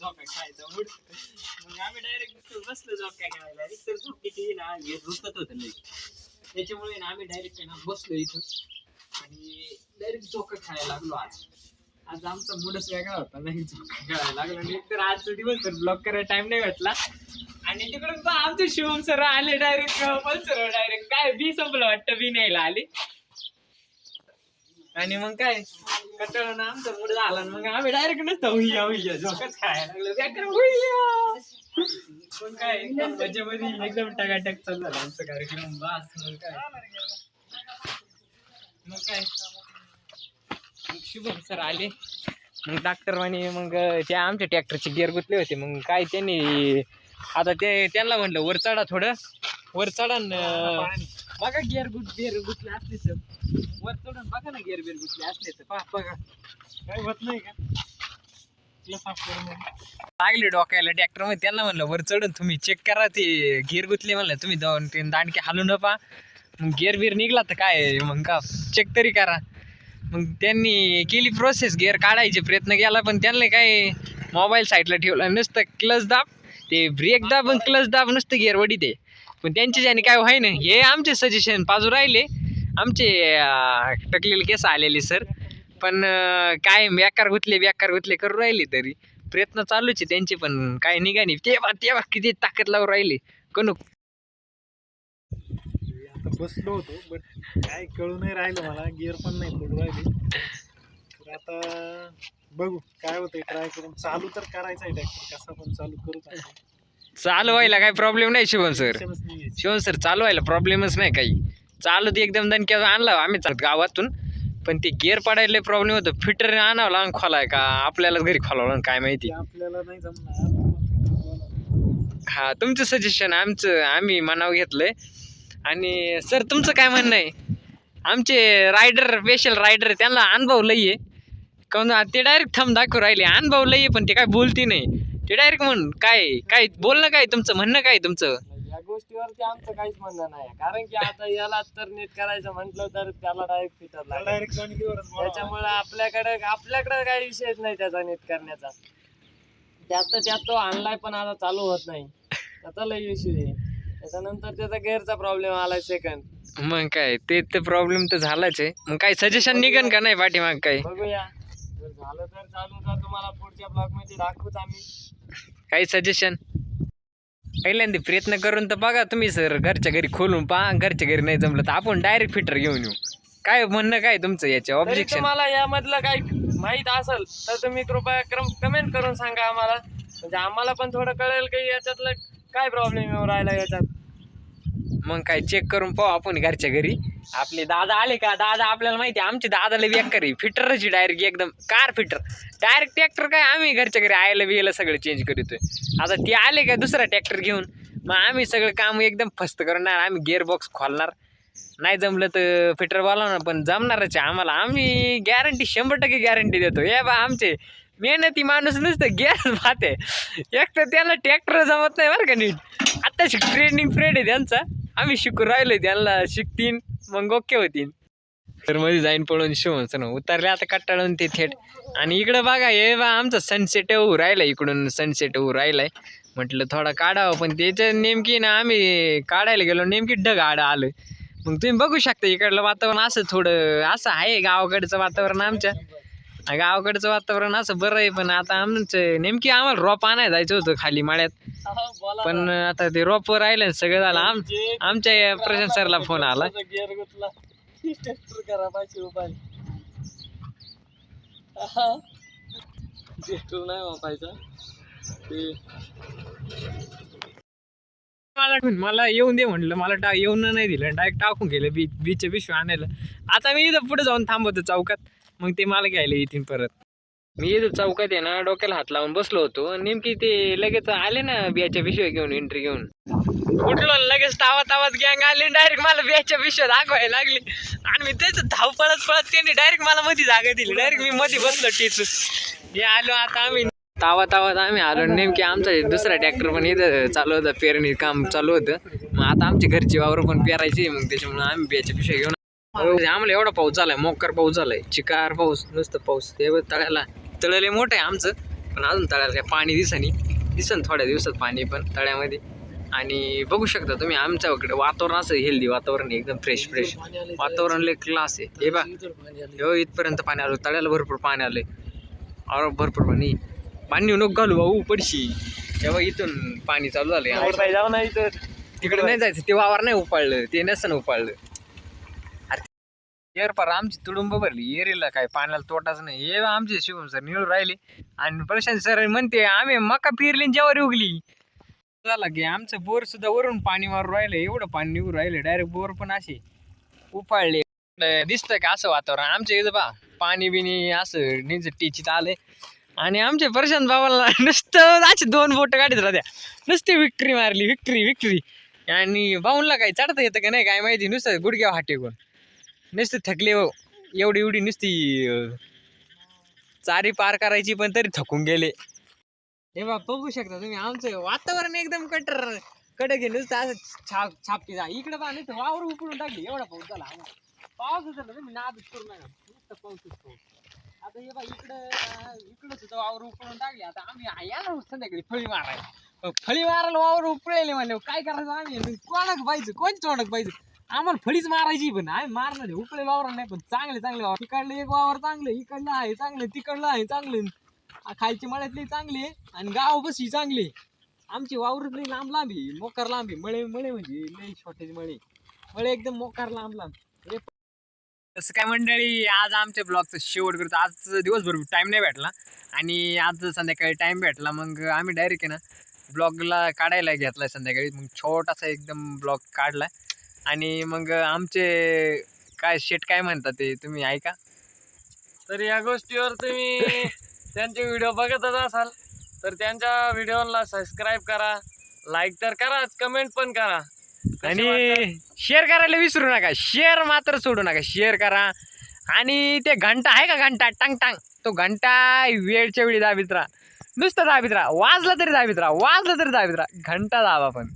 झोका खेळायचा मग आम्ही डायरेक्ट बसलो झोका खेळायला. तर झोपीची ना हे रुतत होतं नाही त्याच्यामुळे ना आम्ही डायरेक्ट ना बसलो इथं. आणि डायरेक्ट झोका खेळायला लागलो आज. आज आमचा मुडच वेगळा होता. नाही झोका खेळायला लागला. आणि तर आजचा दिवस तर ब्लॉक करायला टाइम नाही भेटला. आणि तिकडून आमचे शिवम सर आले डायरेक्ट सर डायरेक्ट काय बी संपलं वाटतं बी न्यायला आले. आणि मग काय? कंटाळा ना आमचा मूड झाला आणि मग आम्ही डायरेक्ट नसतो. हुईया हुईया झोकाच खायला लागलो. बेकार हुईया पण काय? एकदम मजेमध्ये म्हणजे एकदम टकाटक चालू झाला आमचा कार्यक्रम. बस मग काय? मग काय? मग शुभम सर आले. मग डॉक्टर म्हणे मग ते आमच्या ट्रॅक्टरचे गिअर गुतले होते. मग काय त्यांनी आता ते त्यांना म्हणलं वर चढा थोडं. वर चढा बघा गेअर गुट गिअर गुटले असले सर वर चढून बघा ना गिअर बेर गुटले असले तर. पहा बघा. काय होत नाही का? करून लागले डोक्याला ट्रॅक्टरमध्ये. त्यांना म्हणलं वर चढून तुम्ही चेक करा ते गिअर गुतले म्हणलं. तुम्ही दोन तीन दांडके हालू न पा मग गिअर बिअर निघला तर काय? मग का? चेक तरी करा. मग त्यांनी केली प्रोसेस गिअर काढायचे प्रयत्न केला पण त्यांना काय मोबाईल साईडला ठेवला नुसतं. क्लच दाब. ते ब्रेक दाब आणि क्लच दाब नुसतं गिअर वडी ते पण त्यांच्या ज्याने काय व्हाय ना हे आमचे सजेशन बाजू राहिले. आमचे टकलेले केस आलेले सर पण काय बेकार गुतले बेकार गुतले करू राहिले तरी. प्रयत्न चालूच आहे त्यांचे पण काय निघानी. तेव्हा तेव्हा किती ताकद लावून राहिले. कोण आता बसलो होतो बट काय कळू नाही राहिलं मला. गिअर पण नाही पडू राहिले. तर आता बघू काय होतंय ट्राय करून. चालू तर करायचं आहे ट्रॅक्टर कसा पण चालू करूच आपण. चालू व्हायला काही प्रॉब्लेम नाही शिवम सर. शिवम सर चालू व्हायला प्रॉब्लेमच नाही काही. चालू ते एकदम दणक्या आणला आम्ही चालत गावातून. पण ते गेअर पडायला प्रॉब्लेम होतो. फिटर आणावं लागून खोलाय का? आपल्यालाच घरी खोलावं काय माहिती. ते आपल्याला नाही जमणार. हा तुमचं सजेशन आमचं आम्ही मनाव घेतलंय. आणि सर तुमचं काय म्हणणं आहे? आमचे रायडर स्पेशल रायडर त्यांना अनुभव लई आहे. काहून ते डायरेक्ट थंब दाखवू राहिले. अनुभव लई पण ते काय बोलती नाही. ते डायरेक्ट म्हण काय काय बोलणं काय तुमचं? म्हणणं काय तुमचं? या गोष्टीवरती आमचं काहीच म्हणणं नाही. कारण की आता याला तर नीट करायचं म्हटलं तर त्याला डायरेक्ट फिटर लागेल. डायरेक्ट त्याच्यामुळे आपल्याकडे आपल्याकडे काही विषयच नाही त्याचा नीट करण्याचा. त्यात त्यात तो आणलाय पण आता चालू होत नाही. त्याचा लई इश्यू आहे. त्याच्यानंतर त्याचा गेअरचा प्रॉब्लेम आलाय सेकंड मग काय ते तर प्रॉब्लेम तर झालाच आहे. मग काय सजेशन निघन का नाही पाठीमाग काय बघूया. जर झालं तर चालू तर तुम्हाला पुढच्या ब्लॉगमध्ये दाखवूच आम्ही. काही सजेशन पहिल्यांदा प्रयत्न करून तर बघा तुम्ही सर घरच्या घरी खोलून पहा घरच्या घरी नाही जमलं तर आपण डायरेक्ट फिटर घेऊन येऊ. काय म्हणणं काय तुमचं याच्या ऑब्जेक्शन तुम्हाला यामधलं काही माहीत असेल तर तुम्ही कृपया कमेंट करून सांगा आम्हाला. म्हणजे आम्हाला पण थोडं कळेल की याच्यातलं काय प्रॉब्लेम येऊ राहिला याच्यात. मग काय चेक करून पाहू आपण घरच्या घरी. आपले दादा आले का? दादा आपल्याला माहिती आहे आमचे दादाला बेकार आहे. फिटरच डायरेक्ट एकदम कार फिटर. डायरेक्ट ट्रॅक्टर काय आम्ही घरच्या घरी आयला बियला सगळं चेंज करतोय. आता ते आले का दुसरा ट्रॅक्टर घेऊन? मग आम्ही सगळं काम एकदम फस्त करणार आम्ही गिअरबॉक्स खोलणार. नाही जमलं तर फिटर बोलावणार पण जमणारच आहे आम्हाला. आम्ही गॅरंटी शंभर टक्के गॅरंटी देतो. हे बा आमचे मेहनती माणूस नुसतं गॅस आहे. एक तर त्याला ट्रॅक्टर जमत नाही बरं का नीट. आता ट्रेनिंग फ्रेड आहे त्यांचा. आम्ही शिकू राहिलो त्यांना शिकतीन. मग ओके होतीन. तर मध्ये जाईन पळून शिवून सर उतरले आता कट्टाळून ते थेट. आणि इकडं बघा हे बा आमचा सनसेट होऊ राहिला इकडून सनसेट होऊ राहिलाय. म्हटलं थोडा काढावं पण त्याच्या नेमकी ना आम्ही काढायला गेलो नेमकी ढग आड आलं मग तुम्ही बघू शकता इकडलं वातावरण असं थोडं असं आहे गावाकडचं वातावरण आमच्या. गावाकडचं वातावरण असं बरं आहे पण आता आमचं नेमकी आम्हाला रोप आणायला जायचं होतं खाली माळ्यात. पण आता ते रोप राहिलं सगळं झालं. आम आमच्या या प्रशांत सरला फोन आला. मला मला येऊन दे म्हटलं मला टा येऊन नाही दिलं. डायरेक्ट टाकून गेलं बीचे पिशवी आणायला. आता मी इथं पुढे जाऊन थांबवतो चौकात. मग ते मला घ्यायला येतील परत. मी इथं चौकात आहे ना डोक्याला हात लावून बसलो होतो. नेमकी ते लगेच आले ना बियाच्या पिशव्या घेऊन एंट्री घेऊन. उठलो लगेच तावा तावत गँग आले डायरेक्ट मला बियाच्या पिशव्या दाखवायला लागली. आणि मी त्याच धाव पळत पळत त्यांनी डायरेक्ट मला मध्ये जागा दिली. डायरेक्ट मी मध्ये बसलो टीच हे आलो आता आम्ही. तावा तावात आम्ही आलो आणि नेमकी आमचा दुसरा ट्रॅक्टर पण इथं चालू होतं पेरणी काम चालू होतं. मग आता आमची घरची वावर पण पेरायची मग त्याच्यामुळे आम्ही बियाच्या पिशव्या घेऊन आम्हाला एवढा पाऊस झालाय मोकार पाऊस झालाय चिकार पाऊस नुसतं पाऊस. हे तळ्याला तळले मोठं आहे आमचं पण अजून तळ्याला काय पाणी दिसनी दिसन थोड्या दिवसात पाणी पण तळ्यामध्ये. आणि बघू शकता तुम्ही आमच्याकडे वातावरण असं हेल्दी वातावरण आहे, एकदम फ्रेश फ्रेश वातावरण लय क्लास आहे. हे बा हो इथपर्यंत पाणी आलं तळ्याला भरपूर पाणी आलंय. अरे भरपूर पाणी. पाणी नको घालू भाऊ पडशी तेव्हा इथून पाणी चालू तर तिकडे नाही जायचं ते वावर नाही उपाळलं ते नसतं उपाळलं. अरे एअर आमची तुडुंब भरली. एरीला काय पाण्याला तोटाच नाही. हे आमचे शिवम सर निळू राहिले. आणि प्रशांत सर म्हणते आम्ही मका पेरली जेवारी ज्वारी उगली. झाला की आमचं बोर सुद्धा वरून पाणी मारून राहिलं. एवढं पाणी निघून राहिलं. डायरेक्ट बोर पण असे उपाळले दिसतं का असं वातावरण? आमच्या इथं बा पाणी बिनी असं निज टिचीत आलंय. आणि आमच्या प्रशांत बाबाला नुसतं अशी दोन बोट गाडीत राहत्या. नुसती विक्ट्री मारली विक्ट्री विक्ट्री. आणि बाऊनला काही चढता येतं का नाही काय माहिती. नुसतं गुडघ्या हाटेकून नुसती थकले हो. एवढी एवढी नुसती चारी पार करायची पण तरी थकून गेले. हे बा बघू शकता तुम्ही आमचं वातावरण एकदम कटर कडक आहे. नुसतं असं छाप छापते जा. इकडे बा नुसतं वावर उकडून टाकली. एवढा पाऊस झाला आम्हाला. पाऊस झाला तुम्ही नादच करू नका. नुसतं पाऊसच पाऊस. आता हे बा इकडं इकडं सुद्धा वावर उकडून टाकली. आता आम्ही या ना संध्याकाळी फळी मारायला. फळी मारायला वावर उपळेले म्हणले काय करायचं आम्ही? कोणाक पाहिजे? कोण तोंडक पाहिजे? आम्हाला फळीच मारायची पण. आम्ही मारणार आहे. उपळे वावर नाही पण चांगले चांगले वावर. तिकडलं एक वावर चांगलं इकडलं आहे चांगलं तिकडलं आहे चांगलं. खालची मळ्यातली चांगली आणि गाव बशी चांगली आहे. आमची वावरातली लांब लांब आहे मोकार लांब आहे. मळे मळे म्हणजे लई छोटे मळे. मळे एकदम मोकार लांब लांब. तसं काय मंडळी आज आमच्या ब्लॉगचं शेवट करतो. आज दिवसभर टाईम नाही भेटला आणि आज संध्याकाळी टाईम भेटला. मग आम्ही डायरेक्ट आहे ना ब्लॉगला काढायला घेतलाय संध्याकाळी. मग छोटासा एकदम ब्लॉग काढलाय. आणि मग आमचे काय शेट काय म्हणतात ते तुम्ही ऐका. तर या गोष्टीवर तुम्ही त्यांचे व्हिडिओ बघतच असाल तर त्यांच्या व्हिडिओला सबस्क्राईब करा लाईक तर करा कमेंट पण करा. आणि? शेअर करायला विसरू नका शेअर मात्र सोडू नका शेअर करा. आणि ते घंटा आहे का घंटा? टांग टांग. तो घंटा वेळच्या वेळी दाबीत राहा. नुसतं दाबीत राहा. वाजला तरी दाबीत राहा. वाजला तरी दाबीत राहा. घंटा दाबा पण.